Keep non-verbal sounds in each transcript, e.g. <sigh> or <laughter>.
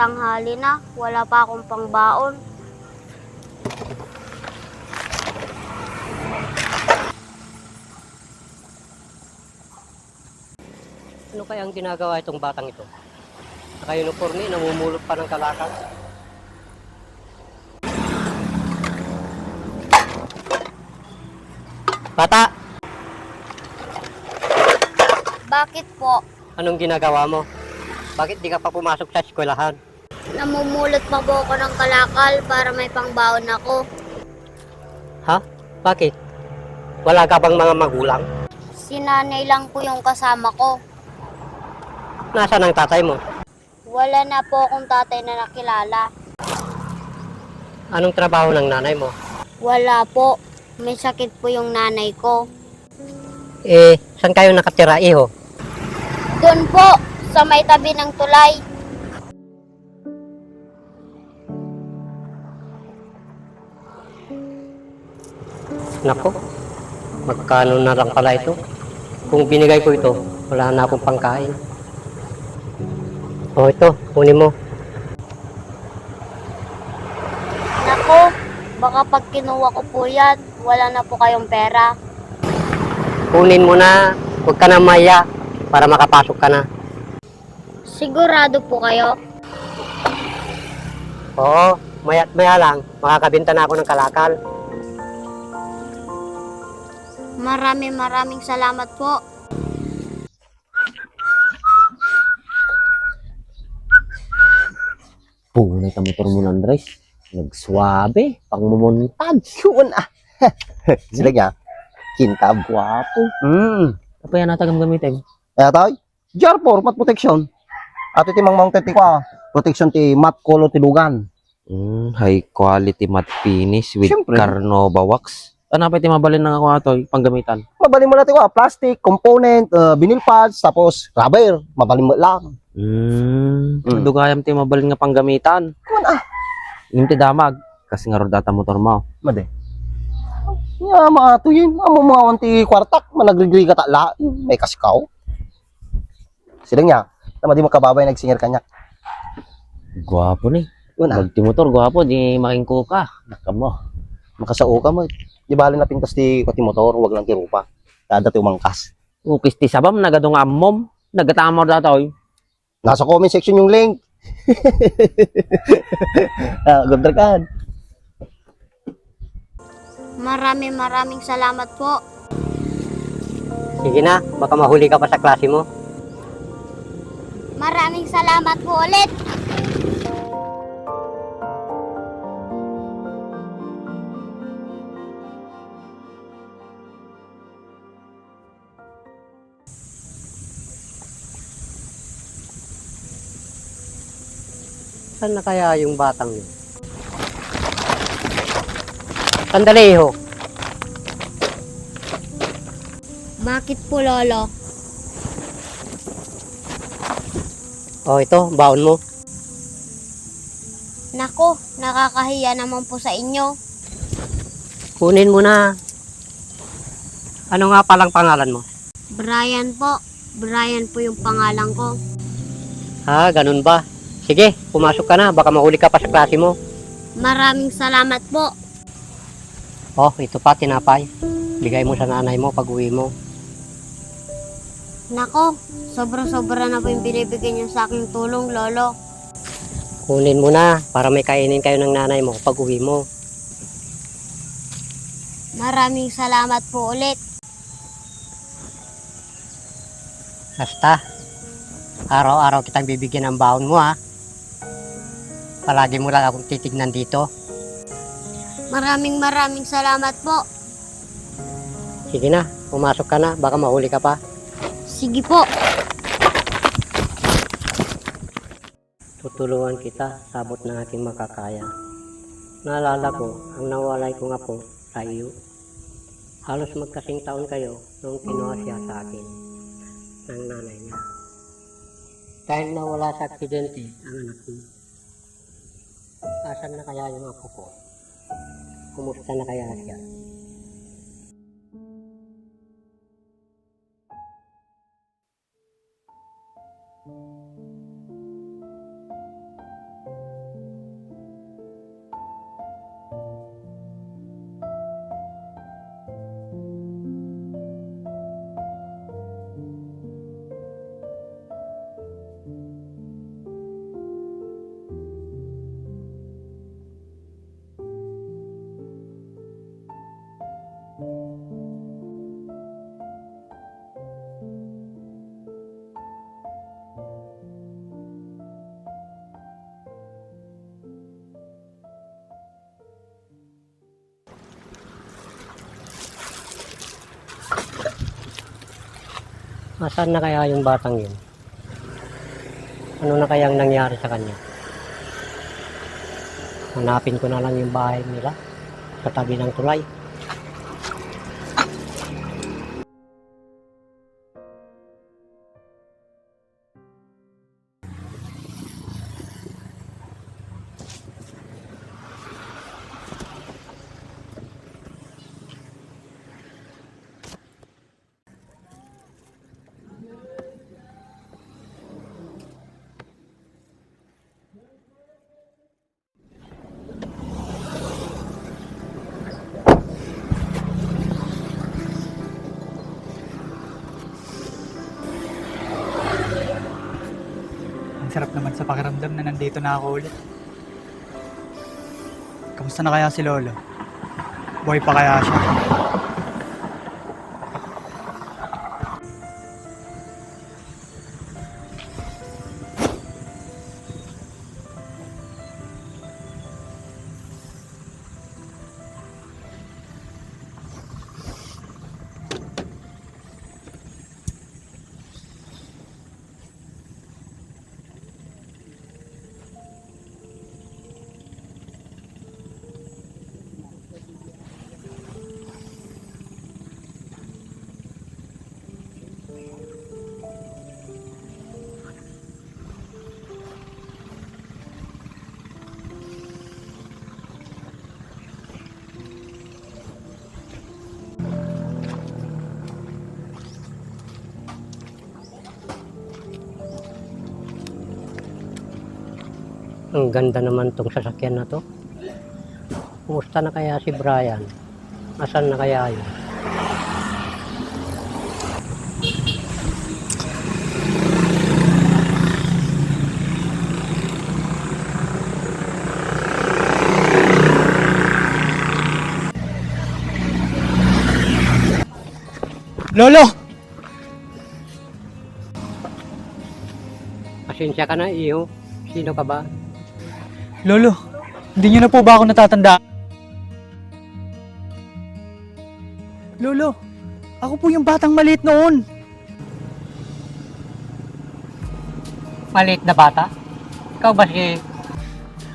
Tanghali na. Wala pa akong pangbaon. Ano kaya ang ginagawa itong batang ito? Naka-uniforme, namumulot pa ng kalakal. Bata, Bakit po? anong ginagawa mo? Bakit di ka pa pumasok sa eskwelahan? Namumulot pa po ako ng kalakal para may pangbaon ako. Ha? Bakit? Wala ka bang mga magulang? Si nanay lang po yung kasama ko. Nasaan ang tatay mo? Wala na po akong tatay na nakilala. Anong trabaho ng nanay mo? Wala po. May sakit po yung nanay ko. Eh, saan kayo nakatira, iho? Doon po, sa may tabi ng tulay. Nako, magkano na lang pala ito? Kung binigay ko ito, wala na akong pangkain. Oh, ito, kunin mo. Nako, baka pag kinuha ko po yan, wala na po kayong pera. Kunin mo na, huwag ka na maya para makapasok ka na. Sigurado po kayo? Oo, maya't maya lang, makakabinta na ako ng kalakal. Maraming maraming salamat po. Punay ka motor mo ng Andres. Nagsuwabe, pang mumuntag. <laughs> Yun ah. <laughs> Sila niya. Kintab, guwapo. Hmm. Apa yan natagam gamitin? Eh, tayo. JAR4, mat protection. At iti mang mounted ti kwa. Protection ti mat kolo ti lugan. Hmm, high quality matte finish with Siyempre. Carnova wax. Ano pa iti mabalin ng ako ato, panggamitan? Mabalin mo natin kwa. Plastic, component, uh, vinyl pads, tapos rubber. Mabalin mo lang. Hmm, Mm. dugayam ti mabalin nga panggamitan. Kuman ah. Yung ti damag, kasi nga ro data motor mo. Made. Ya, mga tuyin. Amo mga wanti kwartak. Managrigri ka tala. May kasikaw. Sila niya. Tama di makababay nagsingir kanya. Gwapo ni. Yun ah. Magti motor, gwapo, di makingko ka. Naka mo. Makasao ka mo. Di bali na pintas ti kwati motor. Wag lang ti rupa. Dada ti umangkas. Upis ti sabam, nagadong ammom. Nagatamor datoy. Nasa comment section yung link. <laughs> ah, good kan. Maraming maraming salamat po. Sige na, baka mahuli ka pa sa klase mo. Maraming salamat po ulit. Saan na kaya yung batang yun? Sandali, iho. Bakit po, Lolo? Oh, ito, baon mo. Nako, nakakahiya naman po sa inyo. Kunin mo na. Ano nga palang pangalan mo? Brian po. Brian po yung pangalan ko. Ha, ganun ba? Sige, pumasok ka na. Baka mahuli ka pa sa klase mo. Maraming salamat po. Oh, ito pa, tinapay. Bigay mo sa nanay mo pag uwi mo. Nako, sobra-sobra na po yung binibigay niyo sa aking tulong, Lolo. Kunin mo na para may kainin kayo ng nanay mo pag uwi mo. Maraming salamat po ulit. Basta, araw-araw kitang bibigyan ng baon mo ha. Palagi mo lang akong titignan dito. Maraming maraming salamat po. Sige na, pumasok ka na. Baka mahuli ka pa. Sige po. Tutulungan kita sa abot ng aking makakaya. Naalala ko, ang nawalay ko nga po sa iyo. Halos magkasing taon kayo nung kinuha siya sa akin ng nanay niya. Dahil nawala sa aksidente ang anak ko. Asan na kaya yung ako ko? Kumusta na kaya siya? Asan na kaya yung batang yun? Ano na kayang nangyari sa kanya? Hanapin ko na lang yung bahay nila sa tabi ng tulay. Naman sa pakiramdam na nandito na ako ulit. Kamusta na kaya si Lolo? Buhay pa kaya siya? Ang ganda naman tong sasakyan na to. Kumusta na kaya si Brian? Asan na kaya yun? Lolo! Pasensya ka na, iho. Sino ka ba? Lolo, hindi niyo na po ba ako natatanda? Lolo, ako po yung batang maliit noon. Maliit na bata? Ikaw ba si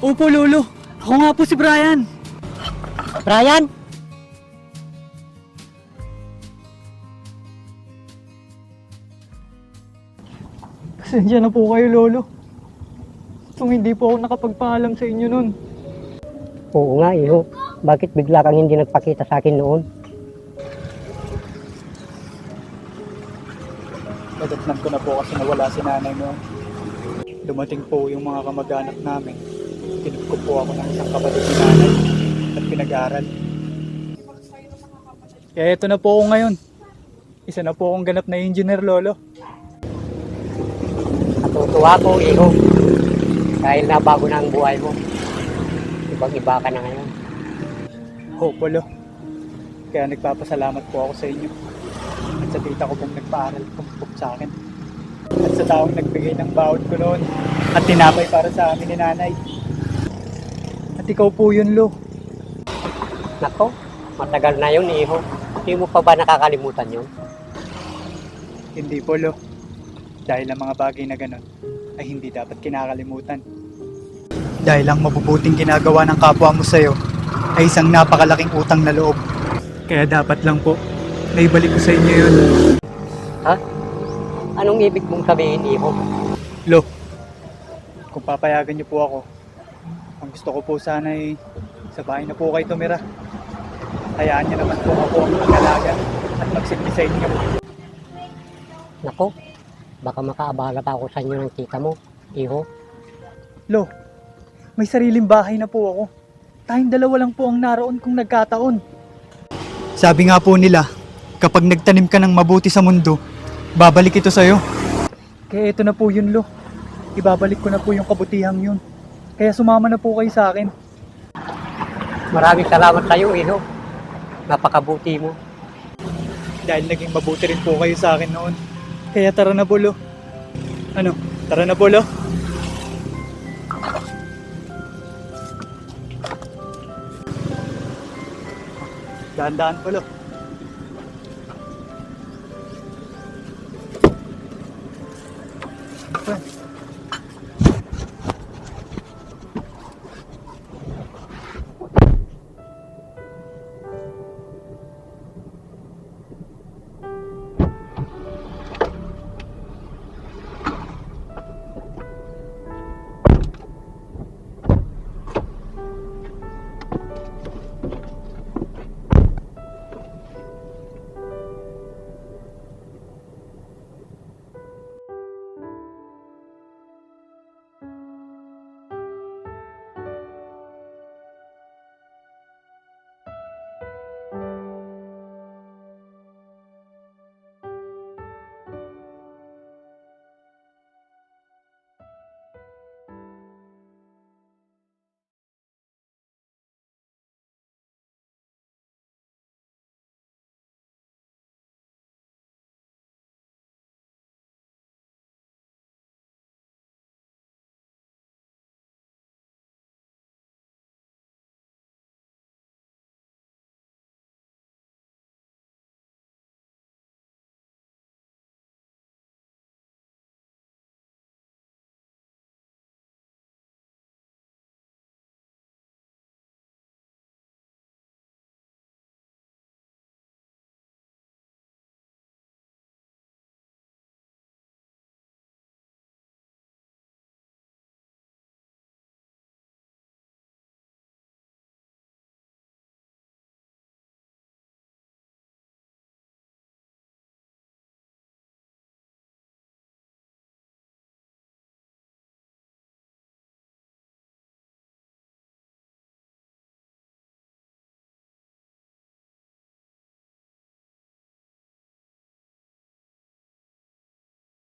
Opo, Lolo. Ako nga po si Brian. Brian? Pasensya na po kayo, Lolo. Kung hindi po ako nakapagpaalam sa inyo noon. Oo nga, iho. Bakit bigla kang hindi nagpakita sa akin noon? Nadatnan ko na po kasi nawala si nanay mo. Dumating po yung mga kamag-anak namin. Tinupko po ako ng isang kapatid ni nanay at pinag-aral. Kaya ito na po ako ngayon. Isa na po akong ganap na engineer, Lolo. Natutuwa ko, iho. Dahil nabago na ang buhay mo. Ibang-iba ka na ngayon. Opo, Lo. Kaya nagpapasalamat po ako sa inyo. At sa tita ko pong nagpaaral tumpok sa akin. At sa taong nagbigay ng bawat ko noon. At tinapay para sa amin ni nanay. At ikaw po yun, Lo. Nako, matagal na yun, iho. Hindi mo pa ba nakakalimutan yun? Hindi po, Lo. Dahil ang mga bagay na ganun ay hindi dapat kinakalimutan. Dahil ang mabubuting ginagawa ng kapwa mo sa'yo ay isang napakalaking utang na loob. Kaya dapat lang po, naibalik ko sa inyo yun. Anong ibig mong sabihin, iho? Lo, kung papayagan niyo po ako, ang gusto ko po sana ay sa bahay na po kayo tumira. Hayaan niyo naman po ako ang mag-alaga at magsilbi sa inyo. Nako, baka makaabala pa ako sa inyo ng tita mo, iho. Lo, may sariling bahay na po ako. Tayong dalawa lang po ang naroon kung nagkataon. Sabi nga po nila, kapag nagtanim ka ng mabuti sa mundo, babalik ito sa'yo. Kaya ito na po yun, Lo. Ibabalik ko na po yung kabutihang yun. Kaya sumama na po kayo sa akin. Maraming salamat sa iyo, iho. Napakabuti mo. Dahil naging mabuti rin po kayo sa akin noon. Kaya tara na bolo. Ano? Tara na bolo. Dahan-dahan bolo. Friend.